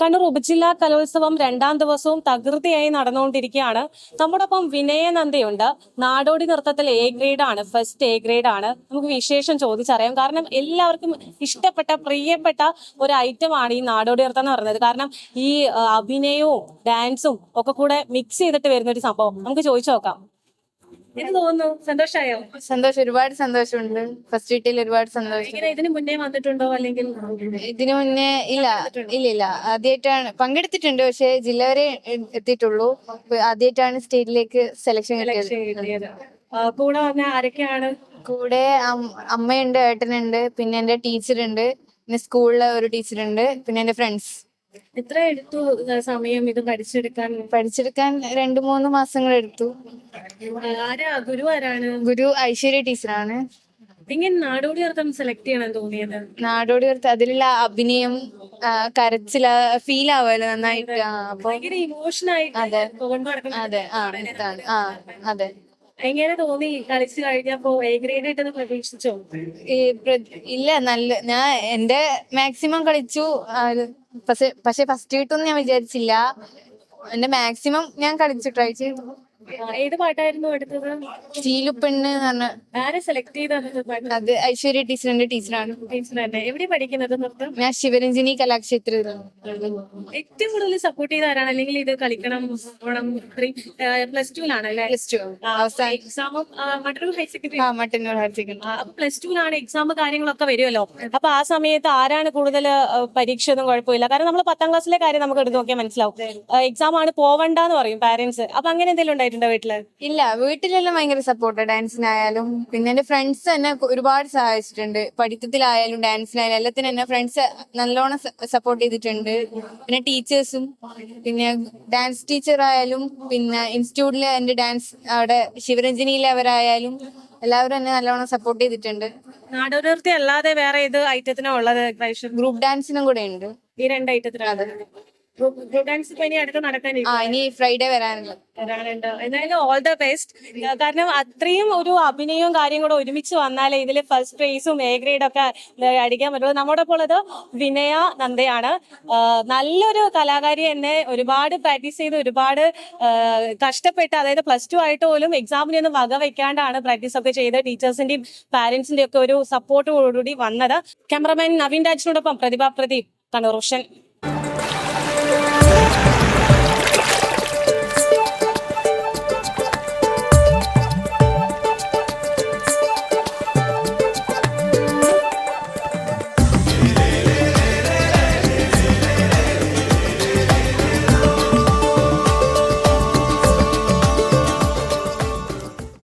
കണ്ണൂർ ഉപജില്ലാ കലോത്സവം രണ്ടാം ദിവസവും തകൃതിയായി നടന്നുകൊണ്ടിരിക്കുകയാണ്. നമ്മോടൊപ്പം വിനയനന്ദയുണ്ട്. നാടോടി നൃത്തത്തിൽ എ ഗ്രേഡ് ആണ് ഫസ്റ്റ് എ ഗ്രേഡ് ആണ്. നമുക്ക് വിശേഷം ചോദിച്ചറിയാം. കാരണം എല്ലാവർക്കും ഇഷ്ടപ്പെട്ട പ്രിയപ്പെട്ട ഒരു ഐറ്റം ആണ് ഈ നാടോടി നൃത്തം എന്ന് പറയുന്നത്. കാരണം ഈ അഭിനയവും ഡാൻസും ഒക്കെ കൂടെ മിക്സ് ചെയ്തിട്ട് വരുന്ന ഒരു സംഭവം. നമുക്ക് ചോദിച്ചു നോക്കാം. എന്ത് തോന്നുന്നു സന്തോഷമായോ? സന്തോഷം ഒരുപാട് സന്തോഷമുണ്ട്. ഫസ്റ്റ് വീട്ടിൽ ഒരുപാട് സന്തോഷം. ഇങ്ങനെ ഇതിന് മുന്നേ വന്നിട്ടുണ്ടോ? അല്ലെങ്കിൽ ഇതിനു മുന്നേ ഇല്ല ഇല്ല ഇല്ല. ആദ്യമായിട്ടാണ് പങ്കെടുത്തിട്ടുണ്ട് പക്ഷെ ജില്ല വരെ എത്തിയിട്ടുള്ളൂ. ആദ്യമായിട്ടാണ് സ്റ്റേറ്റിലേക്ക് സെലക്ഷൻ കിട്ടിയത്. കൂടെ വന്ന ആരൊക്കെയാണ്? കൂടെ അമ്മയുണ്ട് ഏട്ടനുണ്ട് പിന്നെ എന്റെ ടീച്ചറുണ്ട് പിന്നെ സ്കൂളിലെ ഒരു ടീച്ചറുണ്ട് പിന്നെ എന്റെ ഫ്രണ്ട്സ് എത്ര എടുത്തു സമയം ഇത് പഠിച്ചെടുക്കാൻ? പഠിച്ചെടുക്കാൻ രണ്ടു മൂന്ന് മാസങ്ങൾ എടുത്തു. ആരാ? ഗുരു ആരാണ്? ഗുരു ഐശ്വര്യ ടീച്ചറാണ്. ഇങ്ങനെ നാടോടി നൃത്തം സെലക്ട് ചെയ്യണം തോന്നിയത്. നാടോടി നൃത്തം അതിലുള്ള അഭിനയം കരച്ചില ഫീൽ ആവുമല്ലോ നന്നായിട്ട്. ഭയങ്കര ഇമോഷൻ ആയിട്ട് അതെ. അതെ. ആ ആ അതെ. എങ്ങനെ തോന്നി? കളിച്ചു കഴിഞ്ഞപ്പോ എ ഗ്രേഡ് ആയിട്ടത് പ്രതീക്ഷിച്ചോ? ഇല്ല നല്ല ഞാൻ എന്റെ മാക്സിമം കളിച്ചു പക്ഷെ പക്ഷെ ഫസ്റ്റ് കിട്ടുമെന്ന് ഞാൻ വിചാരിച്ചില്ല. എന്റെ മാക്സിമം ഞാൻ കളിച്ചു ട്രൈ ചെയ്തു. ഏത് പാട്ടായിരുന്നു എടുത്തത് സ്റ്റീലുപ്പെണ്ണ് എന്ന് പറഞ്ഞ ആരെ സെലക്ട് ചെയ്തത് പാട്ട്? അത് ഐശ്വര്യ ടീച്ചറിന്റെ ടീച്ചറാണ്. ടീച്ചർ തന്നെ എവിടെ പഠിക്കുന്നത് നൃത്തം ഞാൻ ശിവരഞ്ജിനി കലാക്ഷേത്രത്തിൽ ഏറ്റവും കൂടുതൽ സപ്പോർട്ട് ചെയ്ത ആരാണ്? അല്ലെങ്കിൽ ഇത് കളിക്കണം പോണം പ്ലസ് ടുവിലാണ് അല്ലേ? പ്ലസ് ടു അവസാനം. എക്സാമും മറ്റൊരു ഹയർ സെക്കൻഡറി ആ മട്ടന്നൂർ ഹയർ സെക്കൻഡറി പ്ലസ് ടുവിലാണ് എക്സാം കാര്യങ്ങളൊക്കെ വരുമല്ലോ. അപ്പൊ ആ സമയത്ത് ആരാണ് കൂടുതൽ പരീക്ഷ ഒന്നും കുഴപ്പമില്ല. കാരണം നമ്മൾ പത്താം ക്ലാസ്സിലെ കാര്യം നമുക്ക് എടുത്ത് നോക്കിയാൽ മനസ്സിലാവും. എക്സാം ആണ് പോവണ്ടെന്ന് പറയും പാരന്റ്സ് അപ്പൊ അങ്ങനെ എന്തെങ്കിലും വീട്ടിൽ? ഇല്ല വീട്ടിലെല്ലാം ഭയങ്കര സപ്പോർട്ട് ഡാൻസിനായാലും പിന്നെ എന്റെ ഫ്രണ്ട്സ് തന്നെ ഒരുപാട് സഹായിച്ചിട്ടുണ്ട്. പഠിത്തത്തിലായാലും ഡാൻസിനായാലും എല്ലാത്തിനും എന്നെ ഫ്രണ്ട്സ് നല്ലോണം സപ്പോർട്ട് ചെയ്തിട്ടുണ്ട്. പിന്നെ ടീച്ചേഴ്സും പിന്നെ ഡാൻസ് ടീച്ചർ ആയാലും പിന്നെ ഇൻസ്റ്റിറ്റ്യൂട്ടിലെ എന്റെ ഡാൻസ് അവിടെ ശിവരഞ്ജനിയിലെ അവരായാലും എല്ലാവരും എന്നെ നല്ലോണം സപ്പോർട്ട് ചെയ്തിട്ടുണ്ട്. നാടോടി അല്ലാതെ വേറെ ഏത് ഐറ്റത്തിനാ ഉള്ളത്? ഗ്രൂപ്പ് ഡാൻസിനും കൂടെ ഉണ്ട്. ഈ രണ്ട് ഐറ്റത്തിനാണ് ഡാൻസ് ഇപ്പൊ ഇനി അടുത്ത് നടക്കാൻ ആ ഇനി ഫ്രൈഡേ വരാനുള്ളത് വരാനുണ്ട്. എന്തായാലും ഓൾ ദ ബെസ്റ്റ് കാരണം അത്രയും ഒരു അഭിനയവും കാര്യം കൂടെ ഒരുമിച്ച് വന്നാലേ ഇതിൽ ഫസ്റ്റ് പ്രൈസും എ ഗ്രേഡ് ഒക്കെ അടിക്കാൻ പറ്റുള്ളൂ. നമ്മുടെ ഒപ്പം ഉള്ളത് വിനയ നന്ദയാണ്. നല്ലൊരു കലാകാരി എന്നെ ഒരുപാട് പ്രാക്ടീസ് ചെയ്ത് ഒരുപാട് കഷ്ടപ്പെട്ട് അതായത് പ്ലസ് ടു ആയിട്ട് പോലും എക്സാമിനെ ഒന്നും വക വെക്കാണ്ടാണ് പ്രാക്ടീസ് ഒക്കെ ചെയ്ത് ടീച്ചേഴ്സിന്റെയും പാരന്റ്സിന്റെയും ഒക്കെ ഒരു സപ്പോർട്ടോടുകൂടി വന്നത്. ക്യാമറമാൻ നവീൻ രാജിനോടൊപ്പം പ്രതിഭ പ്രദീപ് കണ്ണൂർ റോഷൻ